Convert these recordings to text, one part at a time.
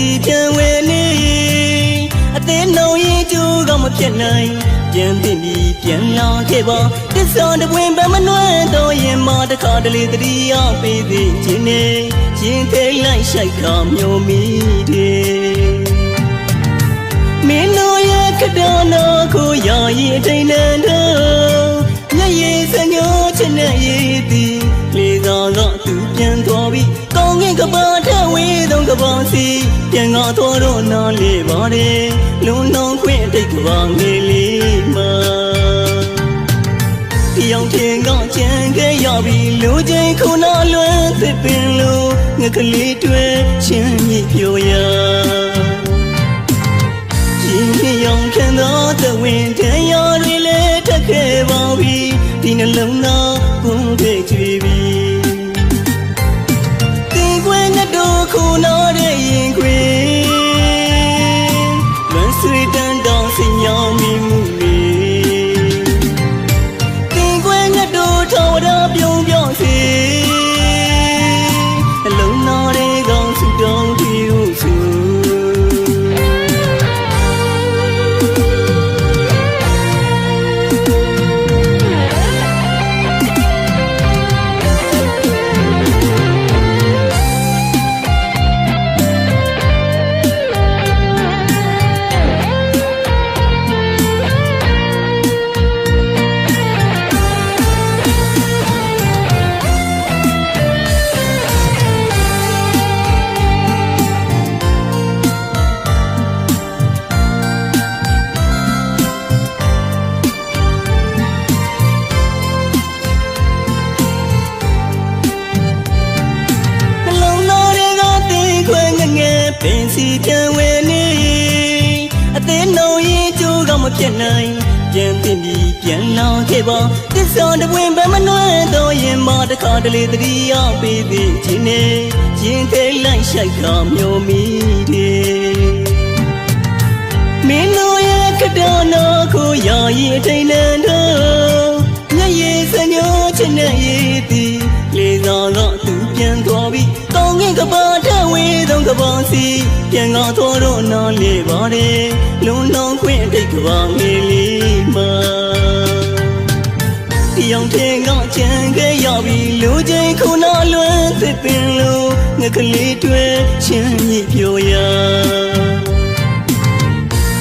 စီပြန်ဝဲနေအသေးနှုံရင်ကျိုးကမဖြစ်နိုင်ပြန်သိပြီးပြန်လာခဲ့ပါတစ္ဆာတပွင့်ပမနှွမ်းတော့ရင်မတခါတလေတတိယပေးသေးခြင်းနဲ့ရင်သိလိုက်ရှိုက်ခါမျိုးမိတယ်မင်းတို့ရဲ့ကတော်တော်ကိုရာရင်ထိန်နေတော့မျက်ရည်စညိုးချင်တဲ့ရည်သည်လေသာကသူပြန် င့်တိတ်ကပါငယ်လေးမှာပြောင်းထင်ကကြံခဲ့ရပြီးလူချင်းခုနလွမ်းသစ်ပင်လိုငကလေးတွေချင်းမြပြောရရင်မြရောင်ခံသောသဝင်းတန်ရတွေလည်းထက်ခဲ့ပါပြီဒီနှလုံး ပင်စီပြန်ဝဲနေအသေးနှုံရင်ကျိုးကမဖြစ်နိုင်ပြန်တင်ပြီးပြန်လောင်ခဲ့ပါတစ္ဆာတပွင့်ပဲမနှွမ်းတော့ရင်မတခါတလေတတိယပေးသေးခြင်းနဲ့ရင်ထဲလိုက်ရှိုက်ခါမျိုးမိတယ်မင်းတို့ရဲ့ကတော်တော်ကိုရာရင်ထိန်နေတော့မျက်ရည်စညိုးချင်တဲ့ရည်သည်လေသာကသူပြန်သွားပြီးကောင်းကင်ကပါထ ဝေးသောကပါစီပြန်ငါတော်တော့နားလေပါတယ်လုံလောင်ခွင့်တိတ်ကပါငယ်လေးမှာပြောင်းထင်ကချန်ခဲ့ရပြီးလူချင်းခုနလွမ်းသစ်ပင်လိုငကလေးတွေချင်းမြပြောရ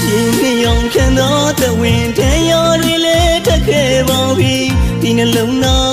ရင်မြရောင်ခံသောသဝင်းတန်ရတွေလည်းထက်ခဲ့ပါပြီဒီနှလုံးသား